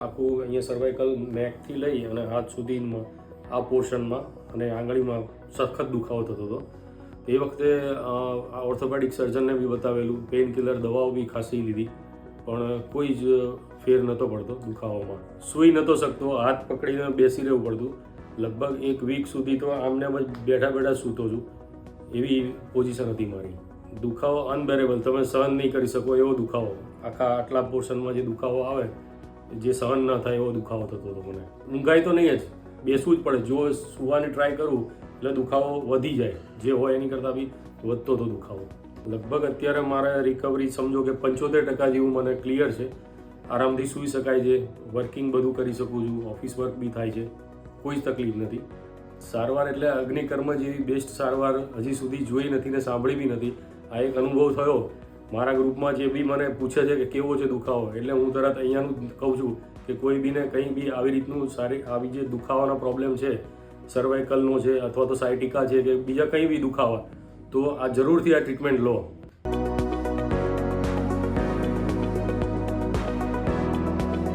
આખું અહીંયા સર્વાઇકલ નેકથી લઈ અને હાથ સુધીમાં આ પોર્શનમાં અને આંગળીમાં સખત દુખાવો થતો હતો. એ વખતે ઓર્થોપેડિક સર્જનને બી બતાવેલું પેઇન કિલર દવાઓ બી ખાસી લીધી, પણ કોઈ જ ફેર નહોતો પડતો દુખાવામાં. સૂઈ નહોતો શકતો, હાથ પકડીને બેસી રહેવું પડતું. લગભગ એક વીક સુધી તો આમને બેઠા બેઠા સૂતો છું. એવી પોઝિશન હતી મારી. દુખાવો અનબેરેબલ તમે સહન નહીં કરી શકો એવો દુખાવો. આખા આટલા પોર્શનમાં જે દુખાવો આવે જે સહન ન થાય એવો દુખાવો થતો હતો મને. ઊંઘાઈ તો નહીં જ, બેસવું જ પડે. જો સુવાની ટ્રાય કરું, એટલે દુખાવો વધી જાય. જે હોય એની કરતાં બી વધતો હતો દુખાવો. લગભગ અત્યારે મારે રિકવરી સમજો કે પંચોતેર ટકા જેવું મને ક્લિયર છે. આરામથી સૂઈ શકાય છે વર્કિંગ બધું કરી શકું છું ઓફિસ વર્ક બી થાય છે. કોઈ જ તકલીફ નથી. સારવાર એટલે અગ્નિકર્મ જેવી બેસ્ટ સારવાર હજી સુધી જોઈ નથી ને સાંભળી બી નથી. આ એક અનુભવ થયો મારા ગ્રુપમાં જે બી મને પૂછે છે કે કેવો છે દુખાવો, એટલે હું તરત અહીંયાનું કહું છું કે કોઈ બીને કંઈ બી આવી રીતનું સારી, આવી જે દુખાવાના પ્રોબ્લેમ છે સર્વાઇકલનો છે અથવા તો સાયટિકા છે કે બીજા કંઈ બી દુખાવા, તો આ જરૂરથી આ ટ્રીટમેન્ટ લો.